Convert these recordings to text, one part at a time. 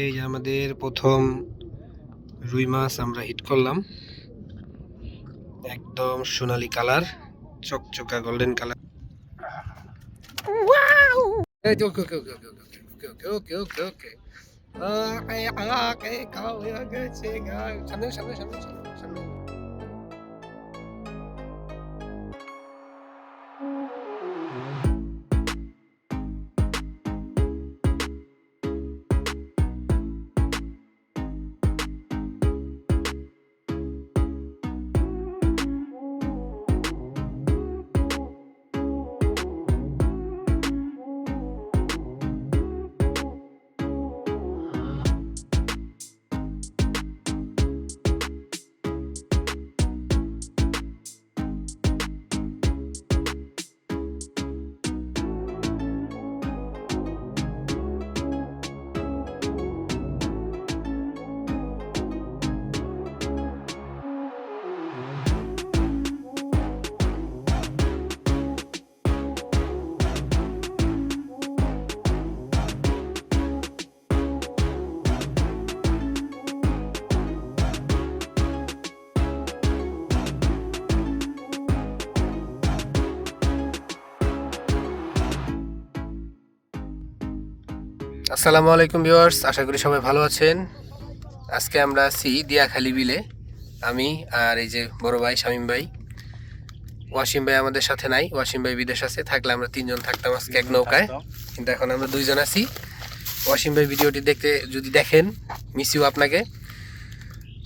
এই যে আমাদের প্রথম রুই মাছ আমরা হিট করলাম। একদম সোনালি কালার, চকচকা golden colour. Okay okay okay আসসালামু আলাইকুম ভিউয়ার্স, আশা করি সবাই ভালো আছেন। আজকে আমরা আছি দিয়াখালি বিলে। আমি আর এই যে বড় ভাই শামীম ভাই। ওয়াসিম ভাই আমাদের সাথে নাই, ওয়াসিম ভাই বিদেশ আছে, থাকলে আমরা তিনজন থাকতাম আজকে এক নৌকায়। কিন্তু এখন আমরা দুইজন আছি। ওয়াসিম ভাই ভিডিওটি দেখতে যদি দেখেন মিস ইউ আপনাকে।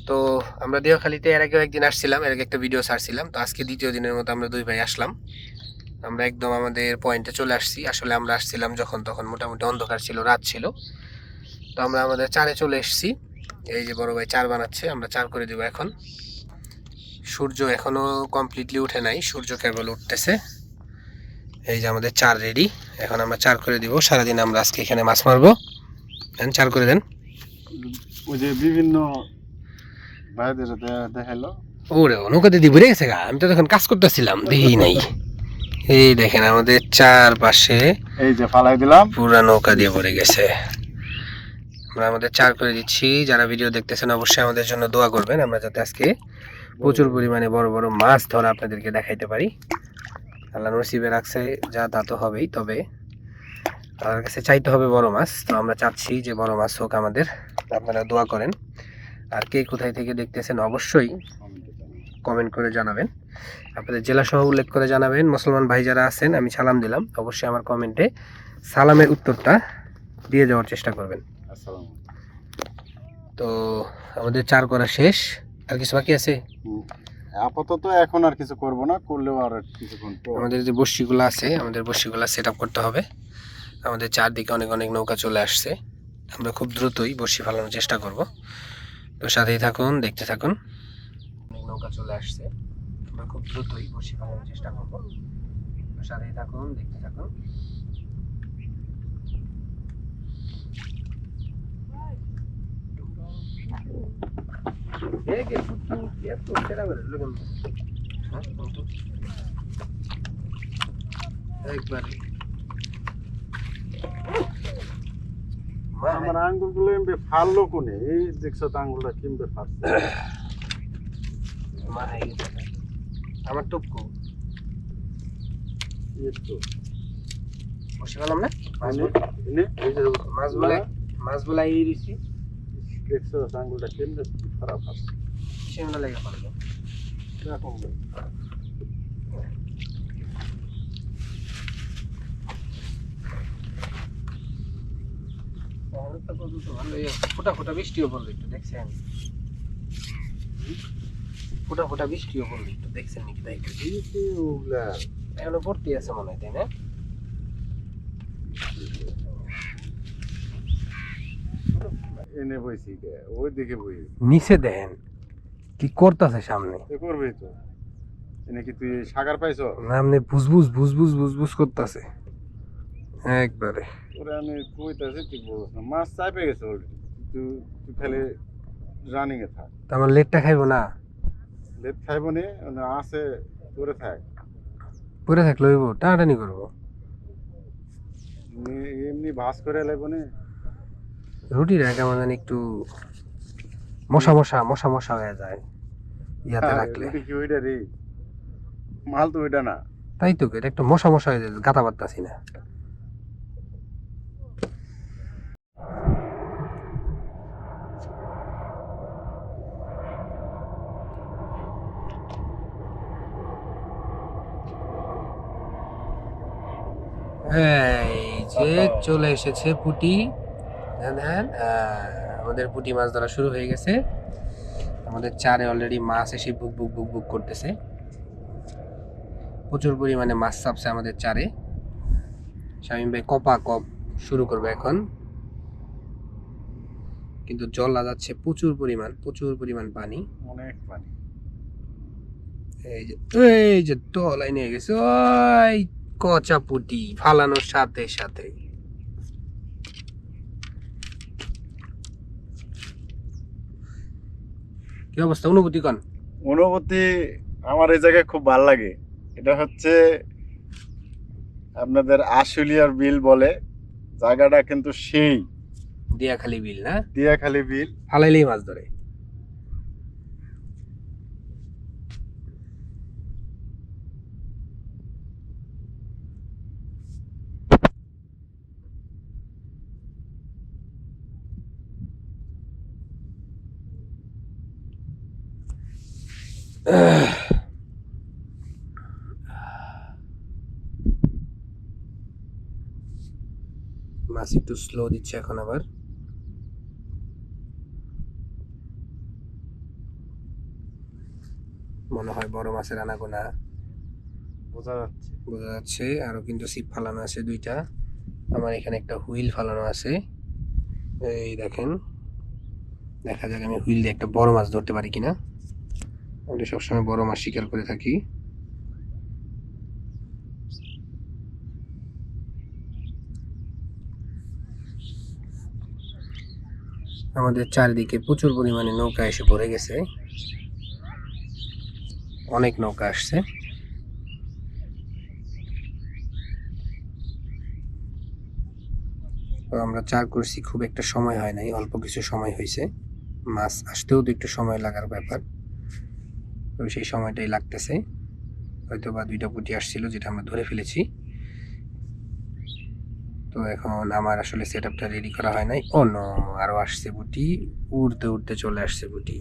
তো আমরা দিয়াখালিতে এর আগেও একদিন আসছিলাম, এর আগে একটা ভিডিও ছাড়ছিলাম। তো আজকে দ্বিতীয় দিনের মতো আমরা দুই ভাই আসলাম। আমরা একদম আমাদের পয়েন্টে চলে আসছি। আসলে আমরা আসছিলাম যখন তখন মোটামুটি অন্ধকার ছিল রাত ছিল। তো আমরা আমাদের চারে চলে এসেছি। এই যে বড় ভাই চার বানাচ্ছে আমরা চার করে দেবো এখন। সূর্য এখনও কমপ্লিটলি উঠে নাই সূর্য কেবল উঠতেছে। এই যে আমাদের চার রেডি এখন আমরা চার করে দিব। সারাদিন আমরা আজকে এখানে মাছ মারবো। দেন চার করে দেন। ওই যে বিভিন্ন ভাইদের দে- দেখাইলো ওরে নৌকাতে দিয়ে ভরে গেছে গা। আমি তো তখন কাজ করতেছিলাম দেখি নাই। এই দেখেন আমাদের চারপাশে এই যে ফালাই দিলাম। পুরা নৌকা দিয়ে ভরে গেছে। আমরা আমাদের চার করে দিচ্ছি। যারা ভিডিও দেখতেছেন অবশ্যই আমাদের জন্য দোয়া করবেন। আমরা যাতে আজকে প্রচুর পরিমাণে বড় বড় মাছ ধরা আপনাদেরকে দেখাইতে পারি। আল্লাহ নসিবে রাখছে যা তা তো হবেই। তবে তার কাছে চাইতে হবে বড় মাছ। তো আমরা চাচ্ছি যে বড় মাছ হোক আমাদের। আপনারা দোয়া করেন। আর কে কোথায় থেকে দেখতেছেন অবশ্যই কমেন্ট করে জানাবেন। আপনাদের জেলা সহ উল্লেখ করে জানাবেন মুসলমান ভাই যারা আছেন আমি সালাম দিলাম। অবশ্যই আমার কমেন্টে সালামের উত্তরটা দিয়ে যাওয়ার চেষ্টা করবেন। তো আমাদের চার করা শেষ। আর কিছু বাকি আছে। আপাতত এখন আর কিছু করব না করলেও আর কিছুক্ষণ আমাদের যে বস্তিগুলো আছে আমাদের বস্তিগুলো সেট আপ করতে হবে। আমাদের চারদিকে অনেক অনেক নৌকা চলে আসছে। আমরা খুব দ্রুতই বসি ফালানোর চেষ্টা করব। তো সাথেই থাকুন দেখতে থাকুন। নৌকা চলে আসছে। আমরা খুব দ্রুতই বসি ফালানোর চেষ্টা করব। সাথেই থাকুন, দেখতে থাকুন? একবারে। আমার আঙ্গুলগুলো এমবে ফাললো কোনে? এই দেখছ আঙ্গুলটা কিমবে ফালছে আমার টুকু বসে গেলাম না? মাছ বলে মাছ বলে এই দিছি। দেখছ আঙ্গুলটা কেমনে খারাপ আছে? সেমনে ফোটা ফোটা বৃষ্টিও পড়ল একটু দেখছি আমি। ফোটা ফোটা বৃষ্টিও পড়ল একটু দেখছেন নাকি তাই এখনও ভর্তি আছে মনে হয় তাই না? এনে বইছি ওই দিকে বই নিচে দেখেন কি করতেছে সামনে? এ করবেই তো। এনে কি তুই সাগার পাইছো? বুজবুজ বুজবুজ করতেছে। একবারে। ওরে আমি কইতাছি তুই বলছ না মাছ চাপে গেছে অলরেডি তুই তুই খালি রানিং এ থাক। আমার লেটটা খাইবো না? লেট খাইব নি মানে আছে তোরে থাক। পরে থাকলে হইব টানাটানি করব। এমনি- ভাস করে লাগব নি। রুটিটা কেমন জানি একটু মশা মশা মশা মশা হয়ে যায় ইয়াতে হ্যাঁ, রাখলে। কি ওইটা রে? মাল তো ওইটা না। তাই তো এটা একটু মশা মশা হয়ে যায় গাতা পারতাছি না। এই যে চলে এসেছে পুটি। দেখেন আহ, আমাদের পুটি মাছ ধরা শুরু হয়ে গেছে। আমাদের চারে অলরেডি মাছ এসে বুক বুক বুক বুক করতেছে। প্রচুর পরিমাণে মাছ চাপছে আমাদের চারে। শামীম ভাই কপা কপ শুরু করবে এখন। কিন্তু জল লাগাচ্ছে প্রচুর পরিমাণ প্রচুর পরিমাণ পানি। অনেক পানি। এই যে এই যে তলায় নিয়ে গেছে ওই কচা পুটি ফালানোর সাথে সাথে। কি অবস্থা? অনুভূতি কন। অনুভূতি আমার এই জায়গায় খুব ভালো লাগে। এটা হচ্ছে আপনাদের আশুলিয়ার বিল বলে। জায়গাটা কিন্তু সেই। দিয়া খালি বিল না? দিয়াখালি বিল। ফালাইলেই মাছ ধরে। মাছ একটু স্লো দিচ্ছে এখন আবার। মনে হয় বড় মাছের আনাগোনা। বোঝা যাচ্ছে। বোঝা যাচ্ছে আরও কিন্তু সিপ ফালানো আছে দুইটা। আমার এখানে একটা হুইল ফালানো আছে। এই দেখেন দেখা যাক আমি হুইল দিয়ে একটা বড় মাছ ধরতে পারি কিনা। আমি সবসময় বড় মাছ শিকার করে থাকি। আমাদের চারিদিকে প্রচুর পরিমাণে নৌকা এসে ভরে গেছে। অনেক নৌকা আসছে। আমরা চার করছি, খুব একটা সময় হয় নাই, অল্প কিছু সময় হয়েছে। মাছ আসতেও তো একটু সময় লাগার ব্যাপার। তো সেই সময়টাই লাগতেছে। হয়তো বা দুইটা পুঁটি আসছিল যেটা আমরা ধরে ফেলেছি। তো এখন আমার আসলে সেট আপটা রেডি করা হয় নাই। অন্য আরও আসছে বুটি উড়তে উড়তে চলে আসছে বুটি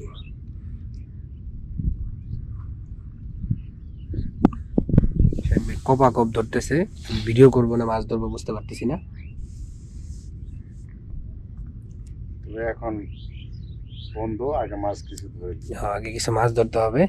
কপা কপ ধরতেছে। ভিডিও করব না মাছ ধরবো বুঝতে পারতেছি না। তবে এখন বন্ধু আগে মাছ কিছু ধরে হ্যাঁ, আগে কিছু মাছ ধরতে হবে।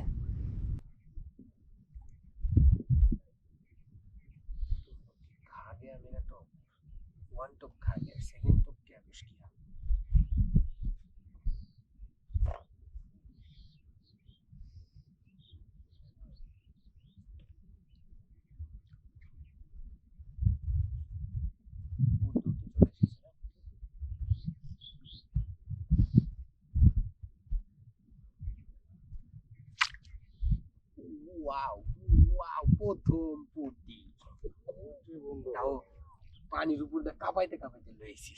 প্রথম পুটি তাও পানির উপর দিয়ে কাঁপাইতে কাঁপাইতে লইছি।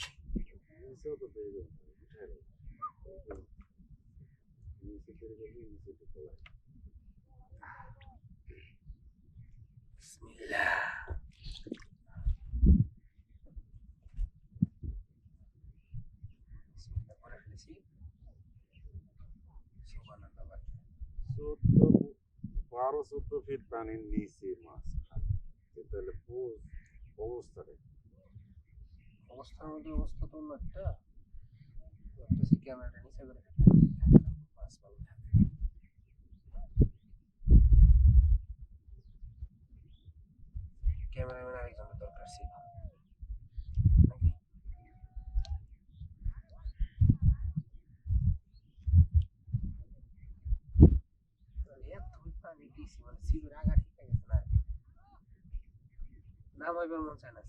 নিচেও বারো চোদ্দ ফিট পানির নিচে মাছ তো তাহলে অবস্থা? অবস্থার মধ্যে অবস্থা তো অন্য একটা। ক্যামেরাটা নিচে করে। মাছ পাবো ক্যামেরাম্যান আরেকজনের দরকার ছিল নাকি এত পানি দিছি মানে সিপের আগা ঠিক হয়ে গেছে না নামাইবার মন চায় না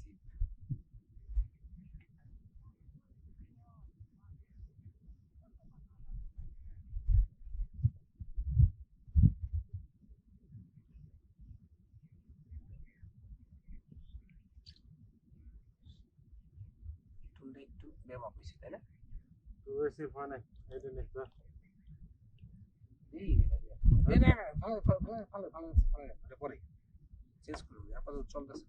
টুলটা একটু বেমাপ হয়েছে তাই না? বেশি পানি এটা নিতে এই এই পরে চেঞ্জ করুন আপাতত চলতেছে।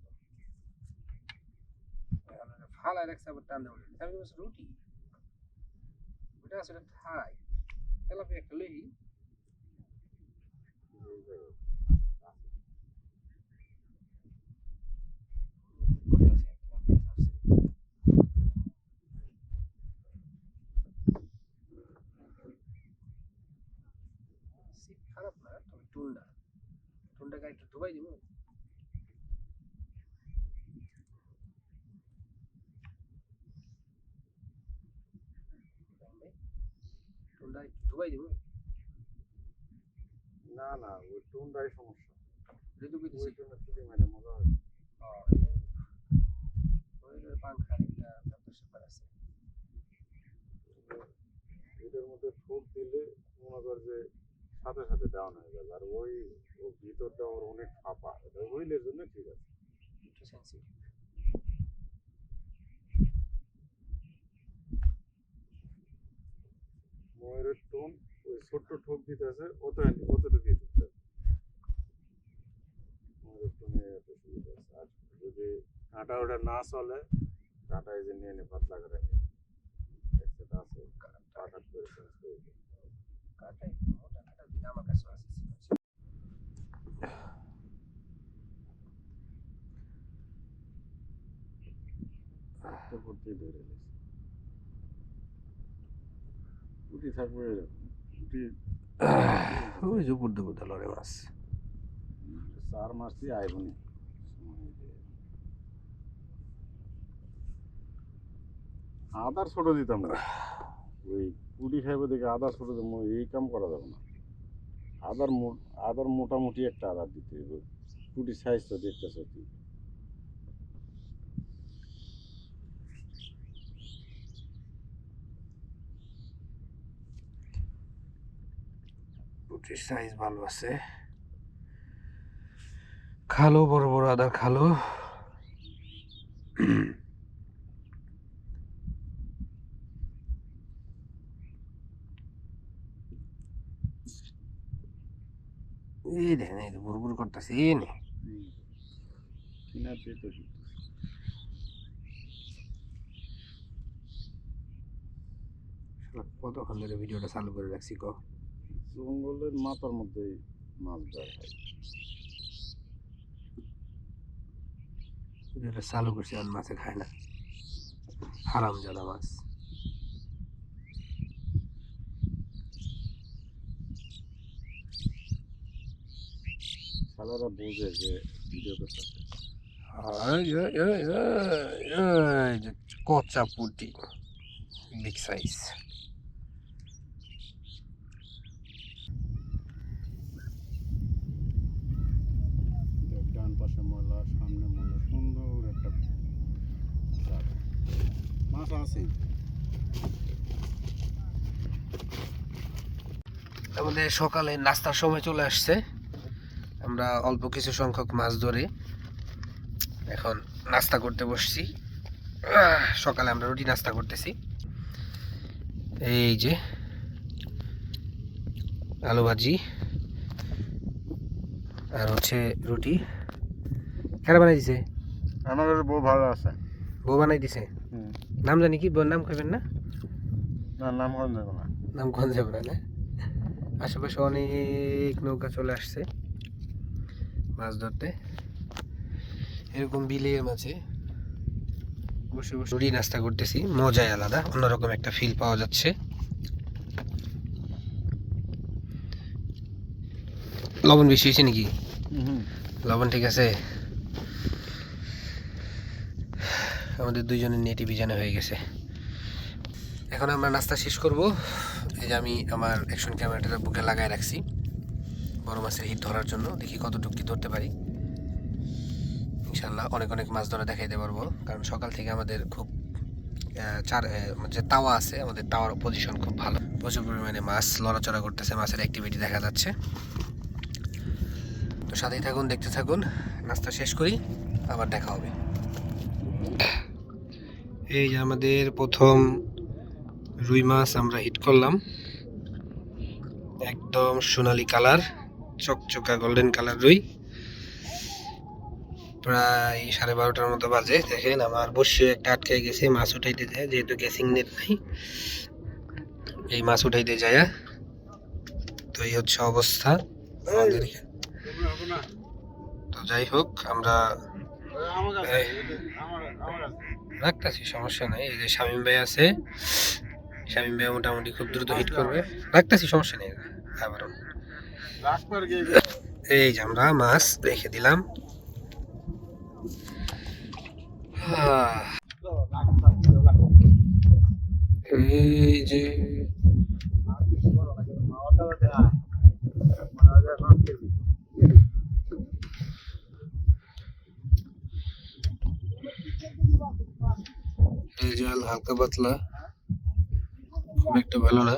তো ফালা রাখছে আবার টান দেবো আমি বলছি রুটি। ওটা আসলে থাই। তেলাপি একটা লই খারাপ না তবে টুন্ডা একটু ডুবাই দিব। একটু না না ওই টুনটাই সমস্যা। ঋতু ওই বিদেশি টুনে চুরি মজা হয় ওই পাংখার একটা ব্যাপার স্যাপার আছে। এটার মধ্যে দিলে মনে কর যে সাথে সাথে ডাউন হয়ে যাবে আর ওই ভিতরটা ওর অনেক ফাঁপা। এটা হুইলের জন্য ঠিক আছে। একটু সেন্সিটিভ ময়ূরের টোন ওই ছোট্ট ঠোক দিতে আছে অত অতটুকুই দিতে আছে ময়ূরের টোনে এত সুবিধা আছে। আর যদি কাঁটা ওটা না চলে কাঁটা এই যে নিয়ে নে পাতলা করে নিয়ে একসাথে আছে। কাঁটা। করে চেঞ্জ করে দিই। কাটা আমার কাছে আছে ওই যে লড়ে মাছ চার মাস দিয়ে আদার ছোট দিতাম না। ওই পুরি খাইবে দেখে আদার ছোট দিতাম এই কাম করা যাবে না। আদার আদার মোটামুটি একটা আদার দিতে হবে পুরি সাইজ তো দেখতেছ তুই পুটির সাইজ ভালো আছে। খালো, বড় বড় আদার খালো। এই দেখেন এই বুড়বুড় করতেছে এই নে। কতক্ষণ ধরে ভিডিওটা চালু করে রাখছি কো? জঙ্গলের মাথার মধ্যেই মাছ বের হয়। ভিডিওটা চালু করছি আর মাছে খায় না। হারাম জাদা মাছ। বোঝে যে ভিডিও করতেছে কচা পুটি বিগ সাইজ ডান পাশে ময়লা সামনে ময়লা সুন্দর একটা। মাছ আছে। আমাদের সকালে নাস্তার সময় চলে আসছে। আমরা অল্প কিছু সংখ্যক মাছ ধরে এখন নাস্তা করতে বসছি। সকালে আমরা রুটি নাস্তা করতেছি। এই যে আলু ভাজি আর হচ্ছে রুটি। কেন বানাই দিছে? আমার কাছে বউ ভালো আছে। বউ বানাই দিছে? নাম জানি কি? বউর নাম খাবেন না? না নাম করেন দেখো না। নাম কোন যাবে না? আশেপাশে অনেক নৌকা চলে আসছে। মাছ ধরতে। এরকম বিলের মাঝে বসে বসে রুটি নাস্তা করতেছি মজাই আলাদা অন্যরকম একটা ফিল পাওয়া যাচ্ছে। লবণ বেশি হয়েছে নাকি? লবণ ঠিক আছে? আমাদের দুইজনের নেটি বিজানো হয়ে গেছে। এখন আমরা নাস্তা শেষ করব। এই যে আমি আমার অ্যাকশন ক্যামেরাটা বুকে লাগায় রাখছি। বড় মাছের হিট ধরার জন্য দেখি কতটুকু কি ধরতে পারি। ইনশাল্লাহ অনেক অনেক মাছ ধরে দেখাইতে পারব। কারণ সকাল থেকে আমাদের খুব চার যে তাওয়া আছে, আমাদের তাওয়ার পজিশন খুব ভালো। প্রচুর পরিমাণে মাছ লড়াচড়া করতেছে, মাছের অ্যাক্টিভিটি দেখা যাচ্ছে। তো সাথেই থাকুন, দেখতে থাকুন। নাস্তা শেষ করি, আবার দেখা হবে। এই যে আমাদের প্রথম রুই মাছ আমরা হিট করলাম। একদম সোনালি কালার চকচকা গোল্ডেন কালার রুই। প্রায় সাড়ে বারোটার মতো বাজে, দেখেন আমার বসে একটা আটকে গেছে, মাছ উঠাইতে যায়, যেহেতু গ্যাসিং নেট নাই। এই মাছ উঠাইতে যায়। তো এই হচ্ছে অবস্থা। আমাদের তো যাই হোক, আমরা রাখতেছি, সমস্যা নাই। এই যে শামিম ভাই আছে, শামিম ভাই মোটামুটি খুব দ্রুত হিট করবে। রাখতেছি, সমস্যা নেই, আবারও। এই যে আমরা মাছ রেখে দিলাম। এই যে জল হালকা পাতলা খুব একটা ভালো না।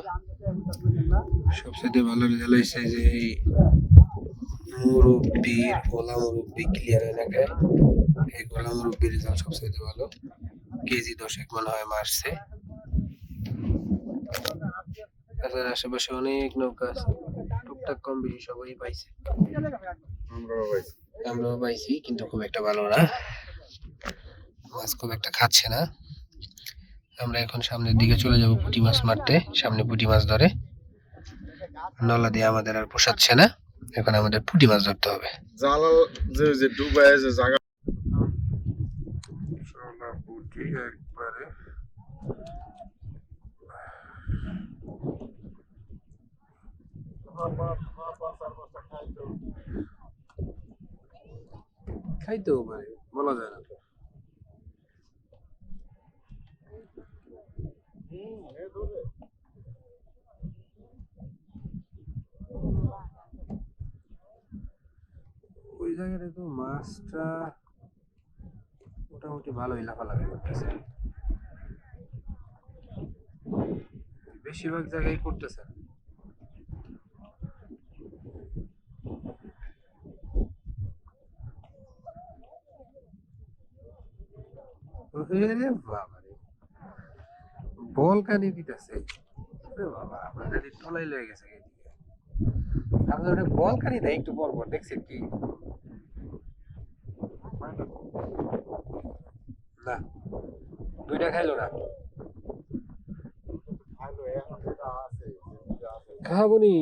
সবচেয়ে ভালো রেজাল্ট হয়েছে যে এই মুরব্বির গোলা মুরব্বি ক্লিয়ার হয়ে থাকে এই গোলা মুরব্বির রেজাল্ট সবচেয়ে ভালো। কেজি দশেক মনে হয় মারছে। তাছাড়া আশেপাশে অনেক নৌকা আছে। টুকটাক কম বেশি সবাই পাইছে। আমরাও পাইছি কিন্তু খুব একটা ভালো না। মাছ খুব একটা খাচ্ছে না। আমরা এখন সামনের দিকে চলে যাব পুঁটি মাছ মারতে। সামনে পুঁটি মাছ ধরে। নলা দিয়ে আমাদের আর পোষাচ্ছে না। এখন আমাদের পুঁটি মাছ ধরতে হবে। জালাল যে যে ডুবায় যে জায়গা সোনা একবারে খাইতেও পারে বলা যায় না তো ওই জায়গাটা তো মাছটা মোটামুটি ভালোই লাফালাফি করতেছে। বেশিরভাগ জায়গায় করতেছে বল কানি দিতেছে। বাবা তলাই লয়ে গেছে এদিকে। আপনি ওটা বল কানি দেয় একটু পর পর দেখছেন কি না। দুইটা খাইলো না? খাব নি।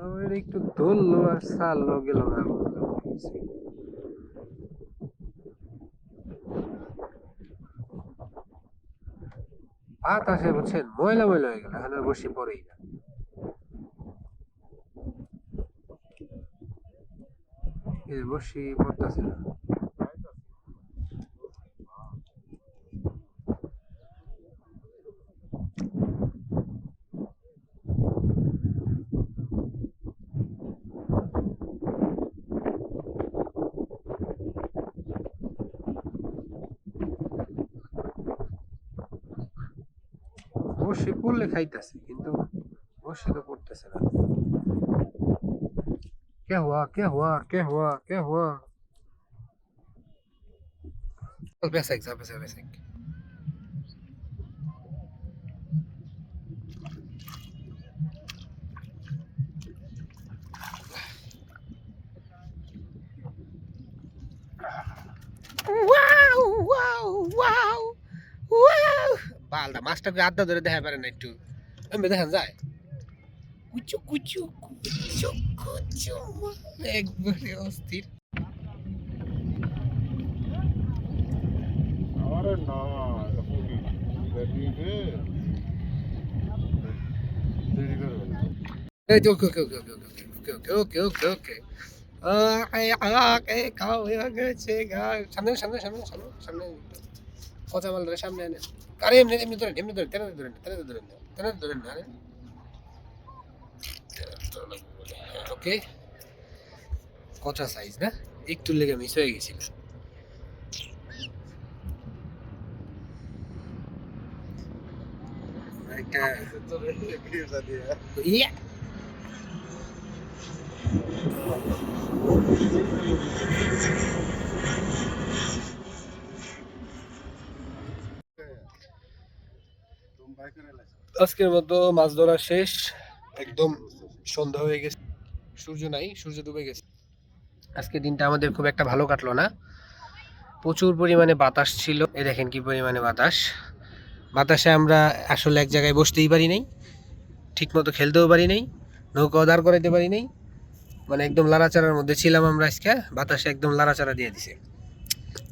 আমার একটু ধরলো আর সারলো গেল না বুঝলাম না কিছুই। ভাত আসে বুঝছেন ময়লা ময়লা হয়ে গেল, এখন আর বসে পড়েই না বসি পড়তেছে না করলে খাইতেছে কিন্তু বসে তো করতেছে না কে হওয়া কে হওয়া কে হওয়া কে হওয়া বেসেক যা বেসেক বেসেক Wow, wow, wow. বালটা মাছটাকে আড্ডা ধরে দেখা পারে না একটু। আমি দেখান যায় কুচু কুচু কুচু কুচু একবারে অস্থির। আরে না এই ওকে okay okay okay okay okay okay ওকে সামনে সামনে সামনে সামনে সামনে। কথা বল সামনে আনে আরে, এমনি এমনি ধরেন এমনি ধরেন তেনে ধরেন তেনে ধরেন তেনে ধরেন আরে। ওকে। কচা সাইজ না? একটু লেগে মিস হয়ে গেছিল। একটা আজকের মতো মাছ ধরা শেষ। একদম সন্ধ্যা হয়ে গেছে। সূর্য নাই, সূর্য ডুবে গেছে। আজকে দিনটা আমাদের খুব একটা ভালো কাটলো না। প্রচুর পরিমাণে বাতাস ছিল। এ দেখেন কি পরিমাণে বাতাস। বাতাসে আমরা আসলে এক জায়গায় বসতেই পারি নাই। ঠিক মতো খেলতেও পারি নাই। নৌকাও দাঁড় করাইতে পারি নাই। মানে একদম লাড়াচাড়ার মধ্যে ছিলাম আমরা আজকে। বাতাসে একদম লাড়াচাড়া দিয়ে দিছে।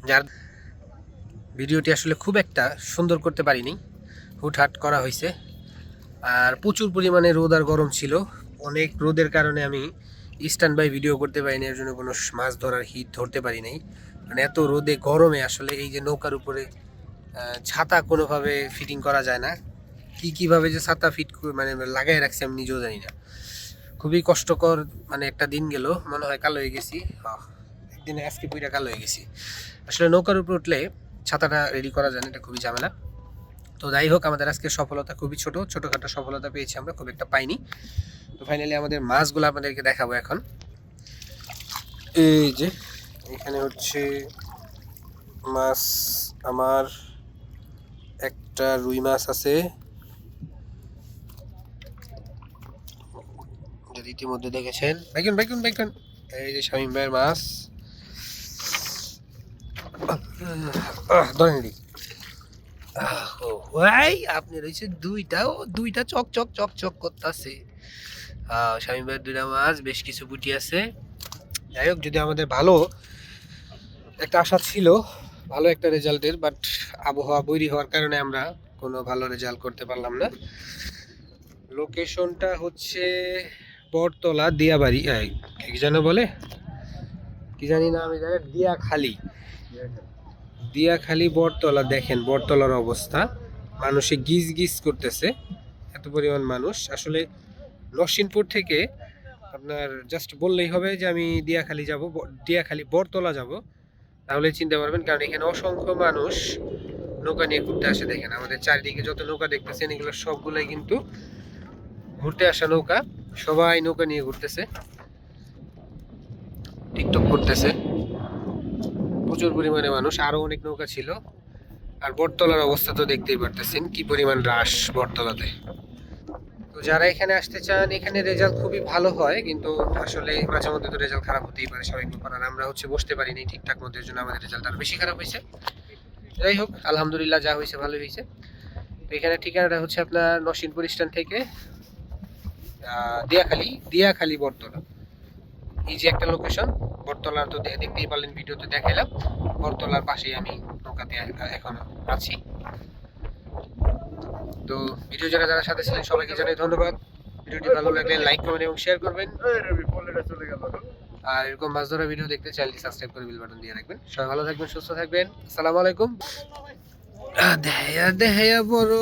যার ভিডিওটি আসলে খুব একটা সুন্দর করতে পারিনি। হুটহাট করা হয়েছে আর প্রচুর পরিমাণে রোদ আর গরম ছিল। অনেক রোদের কারণে আমি স্ট্যান্ড বাই ভিডিও করতে পারিনি, এর জন্য কোনো মাছ ধরার হিট ধরতে পারি নাই। মানে এত রোদে, গরমে আসলে এই যে নৌকার উপরে ছাতা কোনোভাবে ফিটিং করা যায় না। কি কীভাবে যে ছাতা ফিট মানে লাগাই রাখছি আমি নিজেও জানি না। খুবই কষ্টকর মানে একটা দিন গেল, মনে হয় কালো হয়ে গেছি। একদিনে আজকে পুইটা কালো হয়ে গেছি। আসলে নৌকার উপর উঠলে ছাতাটা রেডি করা যায় না, এটা খুবই ঝামেলা। তো যাই হোক, আমাদের আজকে সফলতা খুবই ছোট। ছোটখাটো সফলতা পেয়েছি আমরা, খুব একটা পাইনি। তো ফাইনালি আমাদের মাছগুলো আপনাদেরকে দেখাবো এখন। এই যে, এখানে হচ্ছে মাছ আমার, একটা রুই মাছ আছে। যদি ইতিমধ্যে দেখেছেন, বাইকুন বাইকুন বাইকুন। এই যে শামীম ভাইয়ের মাছ। ধরেন ও। ভাই আপনি রয়েছে দুইটা। ও, দুইটা চক চক চক চক করতেছে। ভাইয়ের দুইটা মাছ, বেশ কিছু বুটি আছে। যাই হোক, যদি আমাদের ভালো একটা আশা ছিল, ভালো একটা রেজাল্টের, বাট আবহাওয়া বৈরী হওয়ার কারণে আমরা কোনো ভালো রেজাল্ট করতে পারলাম না। লোকেশনটা হচ্ছে বটতলা, দিয়াবাড়ি কি যেন বলে? কি জানি না আমি জানি, দিয়াখালি। দিয়াখালি বটতলা, দেখেন বটতলার অবস্থা। মানুষে গিজ গিজ করতেছে, এত পরিমাণ মানুষ। আসলে নরসিংপুর থেকে আপনার জাস্ট বললেই হবে যে আমি দিয়াখালি যাব দিয়াখালি বটতলা যাব। তাহলে চিনতে পারবেন কারণ এখানে অসংখ্য মানুষ নৌকা নিয়ে ঘুরতে আসে, দেখেন আমাদের চারিদিকে যত নৌকা দেখতেছেন, এগুলো সবগুলোই কিন্তু ঘুরতে আসা নৌকা। সবাই নৌকা নিয়ে ঘুরতেছে। টিকটক করতেছে। প্রচুর পরিমাণে মানুষ, আরও অনেক নৌকা ছিল। আর বটতলার অবস্থা তো দেখতেই পারতেছেন, কি পরিমাণ রাশ বটতলাতে। তো যারা এখানে আসতে চান, এখানে রেজাল্ট খুবই ভালো হয়, কিন্তু আসলে মাঝে মধ্যে তো রেজাল্ট খারাপ হতেই পারে ব্যাপার। আর আমরা হচ্ছে বসতে পারিনি ঠিকঠাক এর জন্য আমাদের রেজাল্ট আরও বেশি খারাপ হয়েছে। যাই হোক, আলহামদুলিল্লাহ যা হয়েছে ভালো হয়েছে। তো এখানে ঠিকানাটা হচ্ছে আপনার নরসিংপুর স্ট্যান্ড থেকে দিয়াখালি দিয়াখালি বটতলা। এই যে একটা লোকেশন বটতলার তো দেখতেই পারলেন ভিডিওতে দেখাইলাম। বটতলার পাশেই আমি নৌকাতে এখন আছি। তো ভিডিও যারা যারা সাথে ছিলেন, সবাইকে জানাই ধন্যবাদ। ভিডিওটি ভালো লাগলে লাইক করবেন এবং শেয়ার করবেন। আর এরকম মাছ ধরা ভিডিও দেখতে চ্যানেলটি সাবস্ক্রাইব করে বেল বাটন দিয়ে রাখবেন। সবাই ভালো থাকবেন, সুস্থ থাকবেন। আসসালামু আলাইকুম। দেয়া দেয়া বড়।